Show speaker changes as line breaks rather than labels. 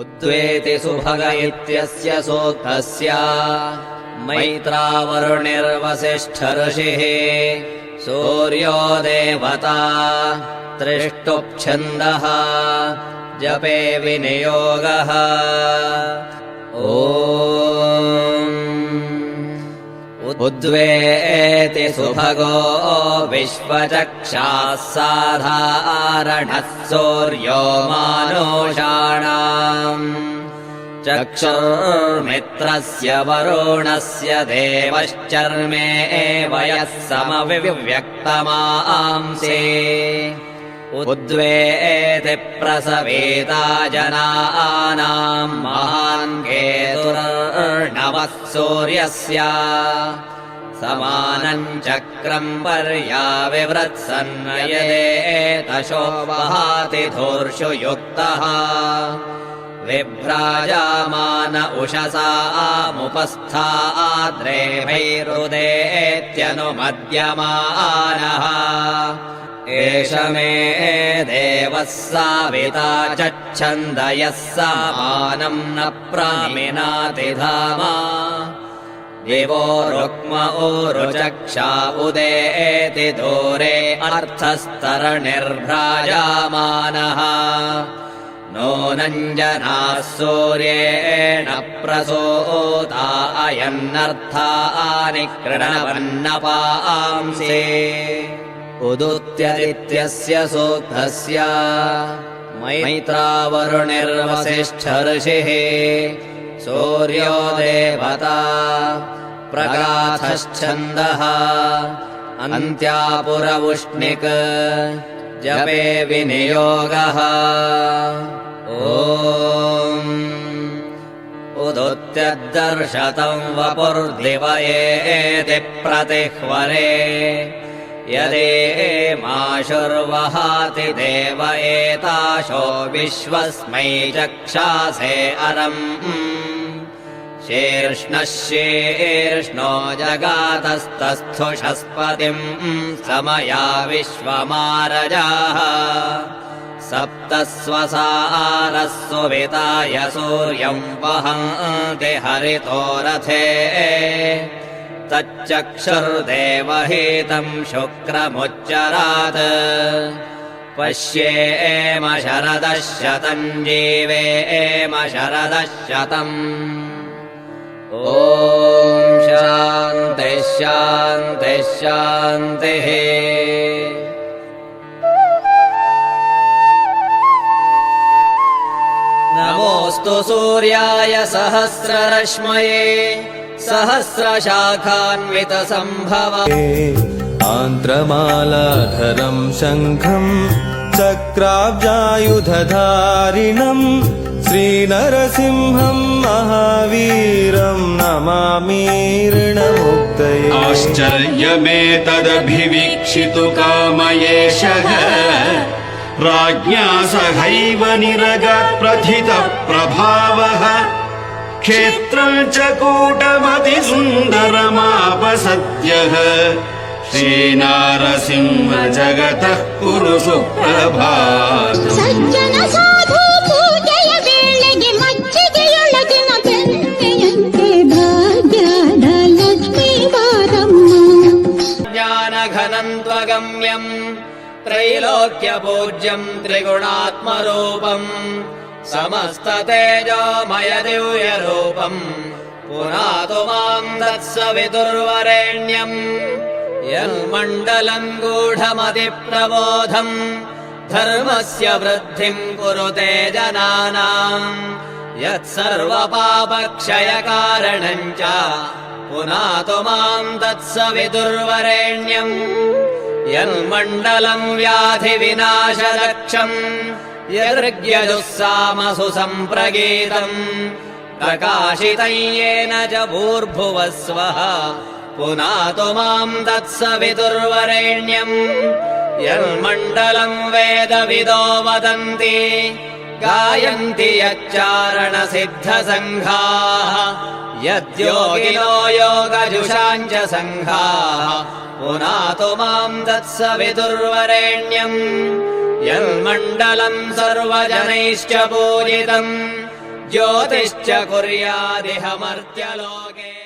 उद्वेति सुभग इत्यस्य सूक्तस्य मैत्रावरुणिर्वसिष्ठऋषिः सूर्यो देवता त्रिष्टुप्छन्दः जपे विनियोगः। ओ उद्वेति सुभगो विश्वचक्षाः साधारणः सूर्यो मानुषाणाम्। चक्षुर्मित्रस्य वरुणस्य देवश्चर्मे वयः समविव्यक्तमांसे। उद्वेति प्रसवेता जनानाम् केतुर्णवः सूर्यस्य। समानम् चक्रम् पर्याविवृत्सन्नयदेतशो वहाति धूर्षु युक्तः विभ्राजामान उषसा आद्रेभैरुदेत्यनुमद्यमानः एष मे देवः साविता चच्छन्दयः समानम् न प्रामिनाति धामा दिवो रुक्म ऊरुचक्षा उदेति दूरे अर्थस्तरणिर्भ्राजामानः। नूनञ्जनाः सूर्येण प्रसूता अयन्नर्थानि कृणवन्नपांसे उदुत्यदित्यस्य सूक्तस्य मैत्रावरुणिर्वसिष्ठऋषिः सूर्यो देवता प्रगाथश्छन्दः अन्त्यापुरवुष्णिक् जपे विनियोगः। ॐ उदुत्यद्दर्शतम् वपुर्दिवयेति प्रतिह्वरे यदे माशुर्वहाति देव एताशो विश्वस्मै चक्षासे अरम्। शीर्ष्णः शीर्ष्णो जगातस्तस्थुषस्पतिम् समया विश्वमारजाः। सप्त सुविताय सूर्यम् वहन्ति हरितो रथे तच्चक्षुर्देवहीतम् शुक्रमुच्चरात्। पश्येम शरदः शतम् जीवेम शरदः शतम्। ॐ शान्तिः शान्तिः शान्तिः। नमोऽस्तु सूर्याय सहस्ररश्मये सहस्रशाखान्वितसम्भव।
आन्त्रमालाधरम् शङ्खम् चक्राब्जायुधधारिणम् श्रीनरसिंहम् महावीरम् नमामीर्णमुक्तये
आश्चर्यमेतदभिवीक्षितु कामयेशः राज्ञा सहैव निरगप्रथितः क्षेत्रं च कूटमतिसुन्दरमापसत्यः श्रीनारसिंह जगतः कुरु
सुप्रभा त्रैलोक्यपूज्यम् त्रिगुणात्मरूपम् समस्ततेजोमय दिव्यरूपम् पुनातु माम् तत्सवितुर्वरेण्यम् यन्मण्डलम् गूढमतिप्रबोधम् धर्मस्य वृद्धिम् कुरुते जनानाम्। यत्सर्वपापक्षयकारणम् च। पुनातु माम् तत्सवितुर्वरेण्यम् यन्मण्डलम् व्याधिविनाशलक्षम् यदृग्यजुःसामसु सम्प्रगीतम् प्रकाशितम् येन च भूर्भुवः स्वः पुनातु माम् तत्सवितुर्वरेण्यम्। यन्मण्डलम् वेदविदो वदन्ति। गायन्ति यच्चारणसिद्धसङ्घाः। यद्योगिनो योगजुषाम् च सङ्घाः। पुनातु माम् तत्सवितुर्वरेण्यम् यन्मण्डलम् सर्वजनैश्च पूजितम् ज्योतिश्च कुर्यादिह मर्त्यलोके